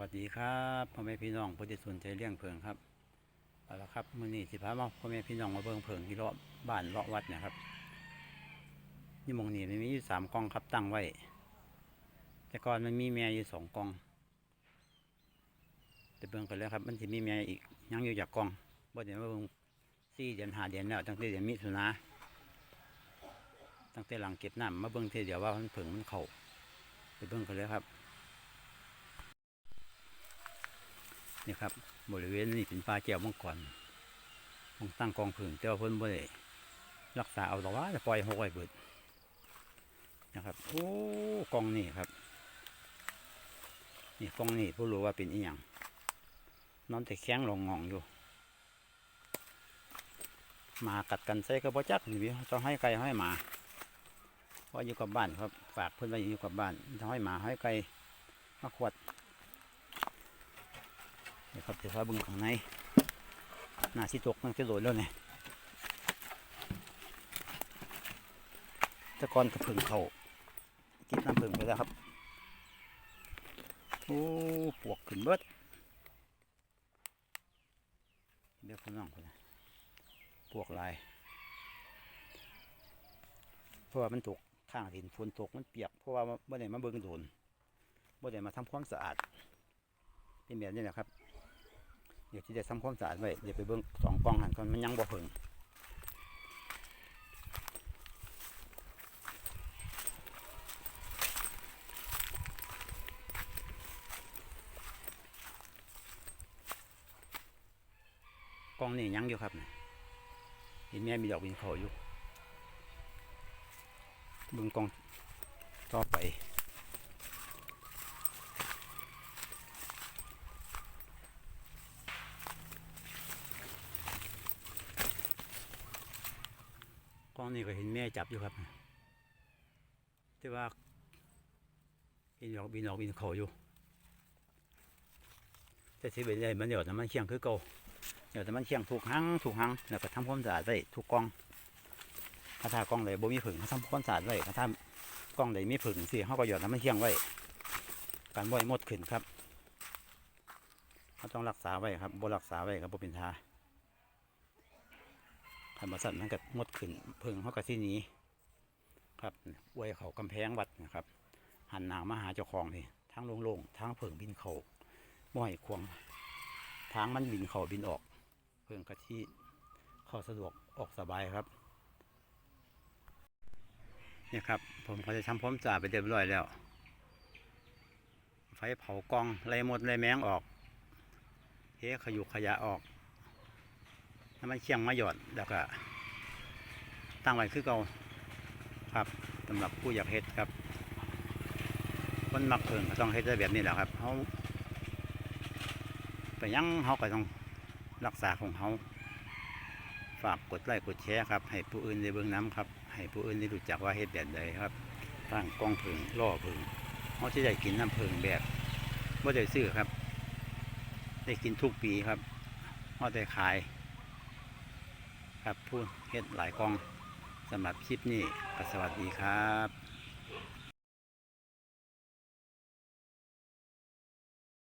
วัสดีครับพ่อแม่พี่น้องผู้ที่สนใจเลี้ยงเพิงครับเอาละครับมื้อนี้สิพามาพ่อแม่พี่น้องมาเบิ่งเพิงที่เลาะบ้านเลาะวัดนะครับนี่มองนี้มันมีอยู่สามกองครับตั้งไว้ แต่ก่อนมันมีแม่อยู่สองกอง แต่เบิ่งกันแล้วครับ มันจะมีแม่อีกยังอยู่จากกองบ่เดี๋ยวมาเบิ่งสี่เดือนหาเดือนแล้วตั้งแต่เดือนมิถุนาตั้งแต่หลังเก็บน้ำมาเบิ่งทีเดียวว่ามันเพิงมันเข่าไปเบิ่งกันเลยครับ นี่ครับ บริเวณนี้เป็นป่าแก้วมังกรมองตั้งกองผึ่งแต่ว่าเพิ่นบ่ได้รักษาเอาแต่ว่าจะปล่อยหกไว้เบิดนะครับโอ้กองนี่ครับ นี่กองนี่ผู้รู้ว่าเป็นอีหยังนอนแต่แข้งลงงองอยู่หมากัดกันใส่กระบอกจักนี่พี่ต้องให้ไก่ให้หมาเพราะอยู่กับบ้านครับฝากเพื่อนไว้อยู่กับบ้านต้องให้หมาให้ไก่มาขวด นี่ครับเดี๋ยวพาเบึงข้างในหน้าที่ตกมันจะโดดแล้วเนี่ยตะกอนกระเพิงเขากินน้ำเพิงไปแล้วครับโอ้ปวกขึ้นเบิดเดี๋ยวพี่น้องคนนะปวกลายเพราะว่ามันตกข้างดินฝนตกมันเปียกเพราะว่าเมื่อไหร่มาเบิ่งโดนเมื่อไหร่มาทำความสะอาดเป็นแบบนี้แหละครับ เดี๋ยวที่จะทำความสะอาดไว้เดี๋ยวไปเบิ้งสองกล่องหันก่อนมันยังบ่เพิ่งกล่องนี่ยังอยู่ครับนี่เห็นแม่มีดอกบินเขาอยู่เบิ้งกล่องต่อไป กล้องนี่ก็เห็นแม่จับอยู่ครับ แต่ว่าเห็นดอกบินออกบินเขาอยู่ แต่ที่เป็นไรมันเดี๋ยวแต่มันเคียงคือเก่าเดี๋ยวแต่มันเคียงถูกหังถูกหังแล้วก็ทำความสะอาดไว้ถูกกล้องถ้าทากล้องไหนบ่มีผึ่งทำความสะอาดไว้ถ้าทากล้องไหนมีผึ่งสิเขาก็หยอดน้ำมันเคียงไว้การบ่อยหมดขึ้นครับเขาต้องรักษาไว้ครับบ่รักษาไว้ครับบ่เป็นทา คันบสันมันก็งดขึ้นเพิงเขาก็ที่นี้ ครับอวยเขากำแพงวัดนะครับ หันหนามาหาเจ้าของนี่ทางโล่งๆทางเพิงบินเขาบ่อยควงทางมันบินเขาบินออก เพิงกะที่เข้าสะดวกออกสบายครับเนี่ยครับ ผมก็จะทำพร้อมจ่าไปเรียบร้อยแล้ว ไฟเผากองไรหมดไรแมงออกเฮขยุขยะออก น้ำมันเคียงมาหยอดแล้วก็ตั้งไว้คือเก่าครับสำหรับผู้อยากเฮ็ดครับ คนมักเพิงก็ต้องเฮ็ดได้แบบนี้แหละครับเขาไปยังเขาก็ต้องรักษาของเขาฝากกดไลค์กดแชร์ครับ ให้ผู้อื่นได้เบิ่งน้ำครับ ให้ผู้อื่นได้รู้จักว่าเฮ็ดแบบใดครับตั้งกล้องเพิงล่อเพิงเขาจะได้กินน้ำเพิงแบบว่าได้ซื้อครับ ได้กินทุกปีครับเขาได้ขาย ครับผู้เฮ็ดหลายกองสำหรับคลิปนี้สวัสดีครับ